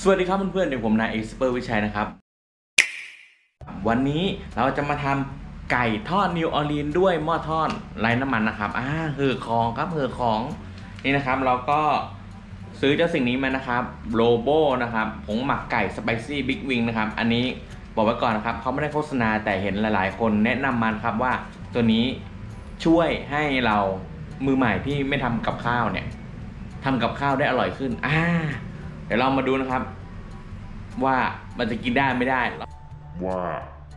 สวัสดีครับเพื่อนๆเดี๋ยวผมนายเอ็กซ์เปอร์วิชัยนะครับ วันนี้เราจะมาทำไก่ทอดนิวออร์ลีนด้วยหม้อทอดไร้น้ำมันนะครับอ่าเหือของครับเหือของนี่นะครับเราก็ซื้อเจ้าสิ่งนี้มานะครับโลโบนะครับผงหมักไก่สไปซี่บิ๊กวิงนะครับ อันนี้บอกไว้ก่อนนะครับเขาไม่ได้โฆษณาแต่เห็นหลายๆ คนแนะนำมันครับว่าตัวนี้ช่วยให้เรามือใหม่ที่ไม่ทำกับข้าวเนี่ยทำกับข้าวได้อร่อยขึ้นอ่า เดี๋ยวเรามาดูนะครับ ว่ามันจะกินได้ไม่ได้ว่า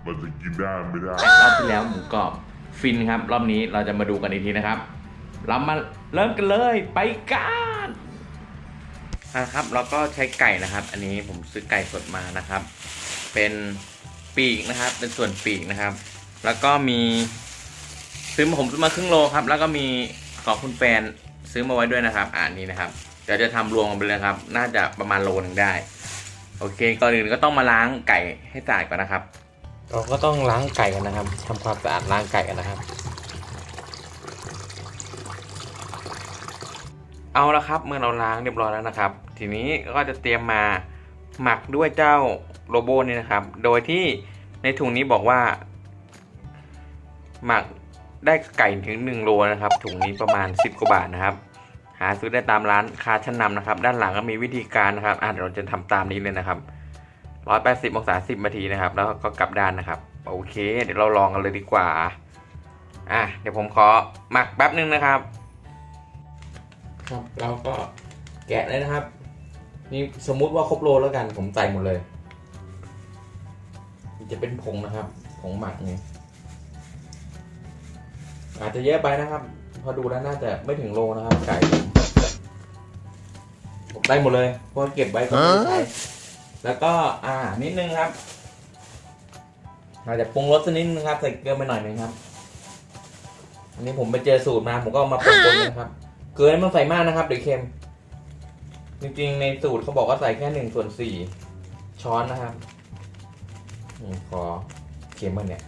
มันจะกินได้ไม่ได้รอบที่แล้วหมูกรอบฟินครับ รอบนี้เราจะมาดูกันอีกทีนะครับ เรามาเริ่มกันเลยไปกันนะครับเราก็ใช้ไก่นะครับ อันนี้ผมซื้อไก่สดมานะครับ เป็นปีกนะครับ เป็นส่วนปีกนะครับ แล้วก็มีซื้อมาผมซื้อมาครึ่งโลครับ แล้วก็มีของคุณแฟนซื้อมาไว้ด้วยนะครับ อ่านี้นะครับเดี๋ยวจะทำรวมกันไปเลยครับ น่าจะประมาณโลหนึงได้ โอเคก่อนอื่นก็ต้องมาล้างไก่ให้สะอาดก่อนนะครับ เราก็ต้องล้างไก่กันนะครับทำความสะอาดล้างไก่กันนะครับ เอาละครับเมื่อเราล้างเรียบร้อยแล้วนะครับ ทีนี้ก็จะเตรียมมาหมักด้วยเจ้าโรโบนี่นะครับ โดยที่ในถุงนี้บอกว่า หมักได้ไก่ถึง1โลนะครับถุงนี้ประมาณ 10กว่าบาทนะครับ หาซื้อได้ตามร้านค้าชั้นนำนะครับ ด้านหลังก็มีวิธีการนะครับอะเดี๋ยวเราจะทำตามนี้เลยนะครับ180องศา10นาทีนะครับ แล้วก็กลับด้านนะครับ โอเค เดี๋ยวเราลองกันเลยดีกว่าอะเดี๋ยวผมขอหมักแป๊บนึงนะครับ ครับเราก็แกะเลยนะครับ นี่สมมุติว่าครบโลแล้วกันผมใส่หมดเลยจะเป็นผงนะครับผงหมักนี่อาจจะเยอะไปนะครับ พอดูแล้วน่าจะไม่ถึงโลนะครับไก่ ได้หมดเลยเพราะว่าเก็บไว้ก็ไม่ได้ใช้แล้วก็อ่านิดนึงครับเราจะปรุงรสสักนิดนึงครับใส่เกลือไปหน่อยนึงครับ อันนี้ผมไปเจอสูตรมาผมก็เอามาปนๆนะครับ เกลือไม่ต้องใส่มากนะครับเดี๋ยวเค็ม จริงๆในสูตรเขาบอกว่าใส่แค่หนึ่งส่วนสี่ช้อนนะครับอืมขอเค็มมันเนี่ย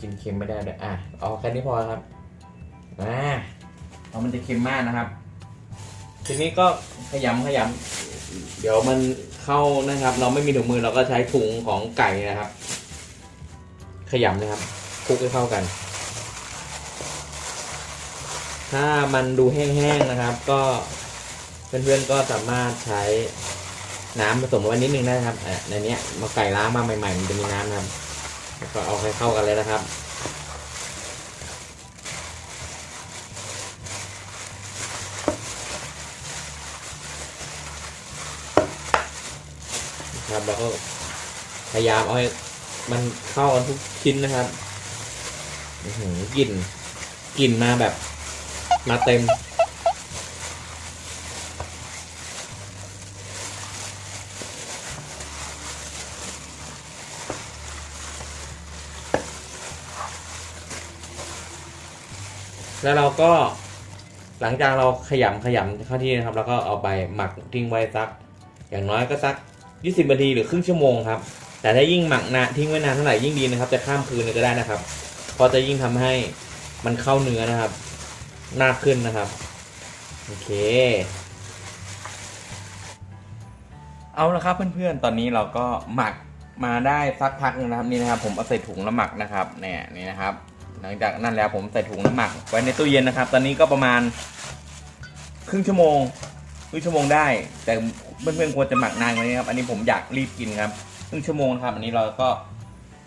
กินเค็มไม่ได้เลยอะเอาแค่นี้พอครับอ่าเอามันจะเค็มมากนะครับ ทีนี้ก็ขยำขยำเดี๋ยวมันเข้านะครับ เราไม่มีถุงมือเราก็ใช้ถุงของไก่นะครับ ขยำนะครับคลุกให้เข้ากัน ถ้ามันดูแห้งๆนะครับ ก็เพื่อนๆก็สามารถใช้น้ำผสมไว้นิดนึงได้ครับในนี้มาไก่ล้างมาใหม่ๆมันจะมีน้ำนะครับก็เอาให้เข้ากันเลยนะครับ ครับแล้วก็พยายามเอาให้มันเข้ากันทุกชิ้นนะครับกลิ่นกลิ่นมาแบบ มาเต็ม แล้วเราก็หลังจากเราขยำขยำเข้าที่นะครับ แล้วก็เอาไปหมักทิ้งไว้สัก อย่างน้อยก็สัก 20นาทีหรือครึ่งชั่วโมงครับ แต่ถ้ายิ่งหมักนานทิ้งไว้นานเท่าไหร่ยิ่งดีนะครับ จะข้ามคืนเลยก็ได้นะครับเพราะจะยิ่งทำให้มันเข้าเนื้อนะครับมากขึ้นนะครับ โอเค เอาละครับเพื่อนๆ ตอนนี้เราก็หมักมาได้สักพักนึงนะครับนี่นะครับ ผมเอาใส่ถุงแล้วหมักนะครับเนี่ยนี่นะครับ หลังจากนั้นแล้วผมใส่ถุงแล้วหมัก ไว้ในตู้เย็นนะครับ ตอนนี้ก็ประมาณครึ่งชั่วโมง ครึ่งชั่วโมงได้ แต่เพื่อนๆควรจะหมักนานกว่านี้ครับ อันนี้ผมอยากรีบกินครับครึ่งชั่วโมงครับ อันนี้เราก็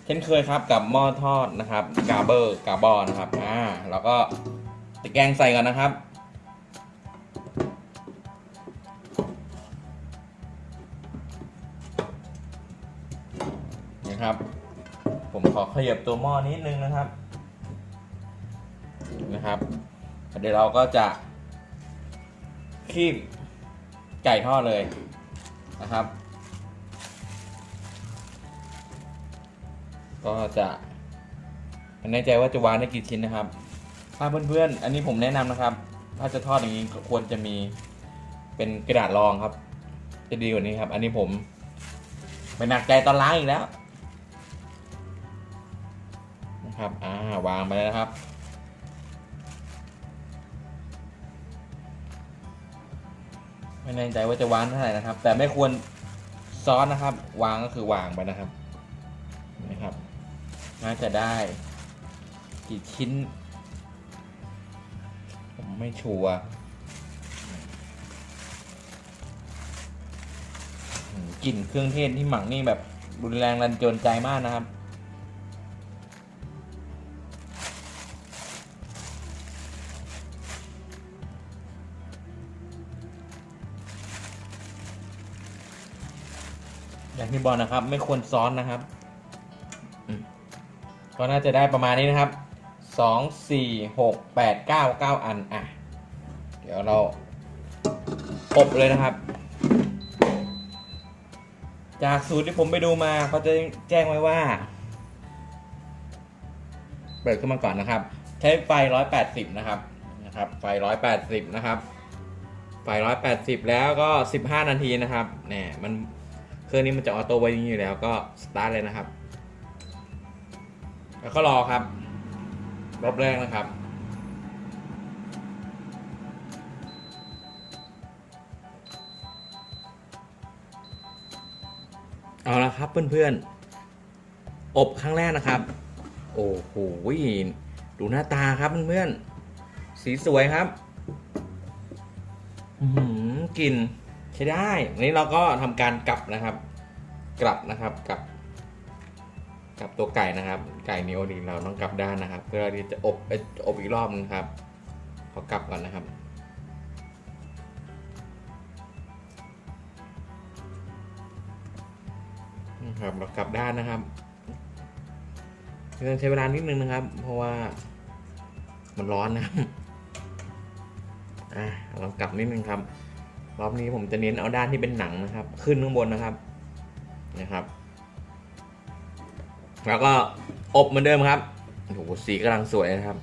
เช่นเคยครับกับหม้อทอดนะครับกาเบอร์กาบอนะครับอ่าเราก็ตะแกรงใส่ก่อนนะครับนี่ครับ ผมขอขยับตัวหม้อนิดนึงนะครับนะครับ เดี๋ยวเราก็จะคีบ ไก่ทอดเลยนะครับ ก็จะไม่แน่ใจว่าจะวางได้กี่ชิ้นนะครับ ถ้าเพื่อนๆ อันนี้ผมแนะนำนะครับ ถ้าจะทอดอย่างนี้ควรจะมีเป็นกระดาษรองครับ จะดีกว่านี้ครับ อันนี้ผมไม่หนักใจตอนล้างอีกแล้วนะครับ อ่าวางไปแล้วนะครับ ไม่แน่ใจว่าจะวางเท่าไหร่นะครับ แต่ไม่ควรซอสนะครับ วางก็คือวางไปนะครับนะครับน่าจะได้กี่ชิ้น ผมไม่ชัวร์กลิ่นเครื่องเทศที่หมักนี่แบบรุนแรงรันจนใจมากนะครับ อย่างที่บอกนะครับ ไม่ควรซ้อนนะครับอืมก็น่าจะได้ประมาณนี้นะครับสองสี่หกแปดเก้าเก้าอันอะ เดี๋ยวเราอบเลยนะครับ จากสูตรที่ผมไปดูมาเขาจะแจ้งไว้ว่า เปิดขึ้นมาก่อนนะครับ ใช้ไฟ180นะครับนะครับ ไฟ180นะครับ ไฟ180แล้วก็15นาทีนะครับเนี่ยมัน เครื่องนี้มันจะออโต้ไว้อย่างนี้อยู่แล้วก็สตาร์ทเลยนะครับ แล้วก็รอครับรอบแรกนะครับ เอาละครับเพื่อนๆ อบครั้งแรกนะครับ โอ้โหดูหน้าตาครับเพื่อนๆ สีสวยครับอืมกลิ่น ใช้ได้อันนี้เราก็ทำการกลับนะครับ กลับนะครับกลับกลับตัวไก่นะครับ ไก่นิโอดีเราต้องกลับด้านนะครับ เพื่อที่จะอบอบอีกรอบนึงครับขอกลับก่อนนะครับนะครับเรากลับด้านนะครับต้องใช้เวลานิดนึงนะครับ เพราะว่ามันร้อนนะอะเรากลับนิดนึงครับ รอบนี้ผมจะเน้นเอาด้านที่เป็นหนังนะครับ ขึ้นข้างบนนะครับนะครับ แล้วก็อบเหมือนเดิมครับโอ้โหสีกำลังสวยนะครับ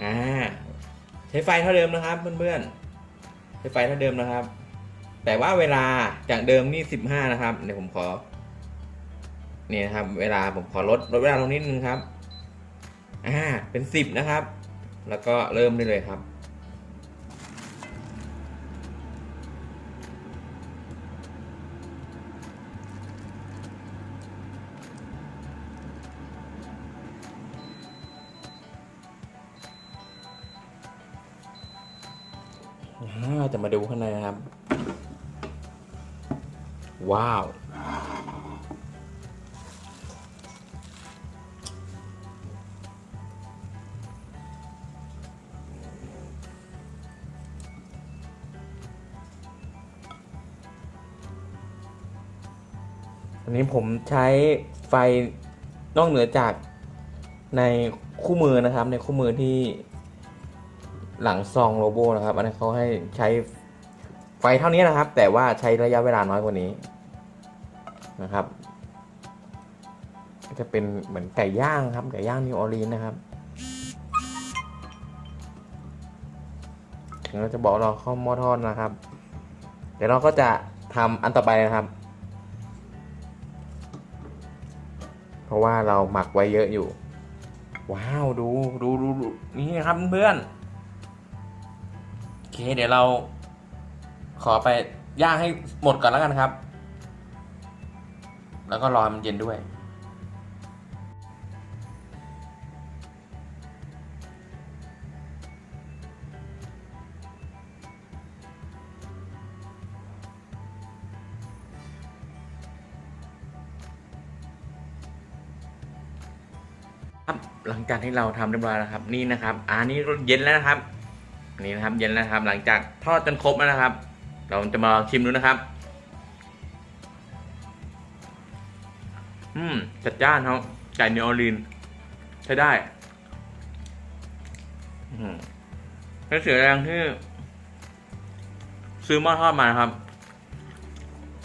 อ่าใช้ไฟเท่าเดิมนะครับเพื่อนๆใช้ไฟเท่าเดิมนะครับ แต่ว่าเวลาจากเดิมนี่สิบห้านะครับเดี๋ยวผมขอนี่นะครับ เวลาผมขอลดลดเวลาลงนิดนึงครับอ่าเป็นสิบนะครับ แล้วก็เริ่มได้เลยครับ อ่าจะมาดูข้างในนะครับ ว้าว อันนี้ผมใช้ไฟนอกเหนือจากในคู่มือนะครับในคู่มือที่ หลังซองโลโบนะครับ อันนี้เขาให้ใช้ไฟเท่านี้นะครับ แต่ว่าใช้ระยะเวลาน้อยกว่านี้นะครับ จะเป็นเหมือนไก่ย่างครับ ไก่ย่างนิวออร์ลีนนะครับถึงเราจะบอกเราเข้าหม้อทอดนะครับ เดี๋ยวเราก็จะทำอันต่อไปนะครับ เพราะว่าเราหมักไว้เยอะอยู่ ว้าว ดู ดูดูดูนี่ครับเพื่อน เคเดี๋ยวเราขอไปย่างให้หมดก่อนแล้วกันครับ แล้วก็รอให้มันเย็นด้วย ครับหลังจากที่เราทำเรียบร้อยแล้วครับ นี่นะครับ อันนี้เย็นแล้วนะครับ นี่นะครับเย็นนะครับ หลังจากทอดจนครบแล้วนะครับ เราจะมาชิมดูนะครับ อืมจัดจ้านครับไก่เนออลีนใช้ได้อืมไม่เสียแรงที่ซื้อม้อทอดมานะครับ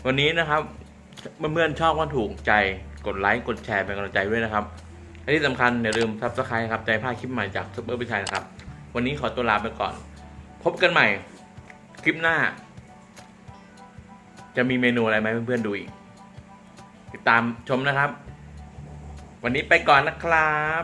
วันนี้นะครับเพื่อนๆชอบก็ถูกใจกดไลค์กดแชร์เป็นกำลังใจด้วยนะครับและที่สำคัญอย่าลืมซับสไครต์ครับใจพลาคลิปใหม่จากซุปเปอร์พิชัยนะครับ วันนี้ขอตัวลาไปก่อน พบกันใหม่ คลิปหน้า จะมีเมนูอะไรไหมเพื่อนๆดูอีก ติดตามชมนะครับ วันนี้ไปก่อนนะครับ